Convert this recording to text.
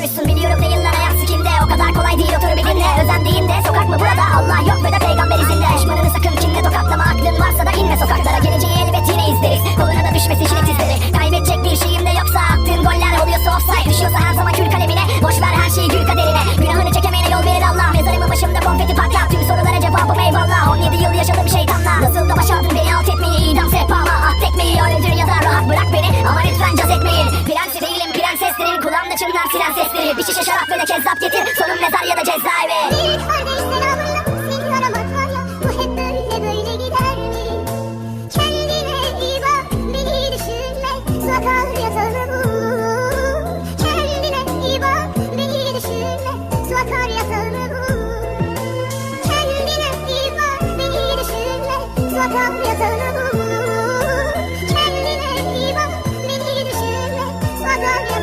konuşsun Biliyorum değil lan hayat sikimde O kadar kolay değil otur bir dinle. Özendiğinde sokak mı burada? Allah yok ve de peygamber izinde. Düşmanını sakın kinle tokatlama. Aklın varsa da inme sokaklara. Geleceği elbet yine izleriz. Koluna da düşmesin jilet izleri Kaybedecek bir şeyim de yoksa Attığın goller oluyorsa offside Düşüyorsa her zaman kül kalemine. Boş ver her şeyi gül kaderine. Günahını çekemeyene yol verir Allah. Mezarımın başımda konfeti patlar Tüm sorulara cevabım eyvallah. 17 yıl yaşadım şeytanla. Nasıl da başardın beni alt etmeyi. İdam sehpama At tekmeyi. Öldür ya da rahat bırak beni. Ama lütfen caz etmeyin. Prensi değilim prenseslerin Kulağımda çınlar siren sesleri. Bir şişe şarap de kezzap getir. Sonum mezar ya da cezaevi. Böyle böyle? Kendine iyi beni düşünme. Sakal yatağını bul. Kendine iyi bak beni düşünme. Sakal yatağını bul. Kendine Kendine iyi beni düşünme. Sakal yatağını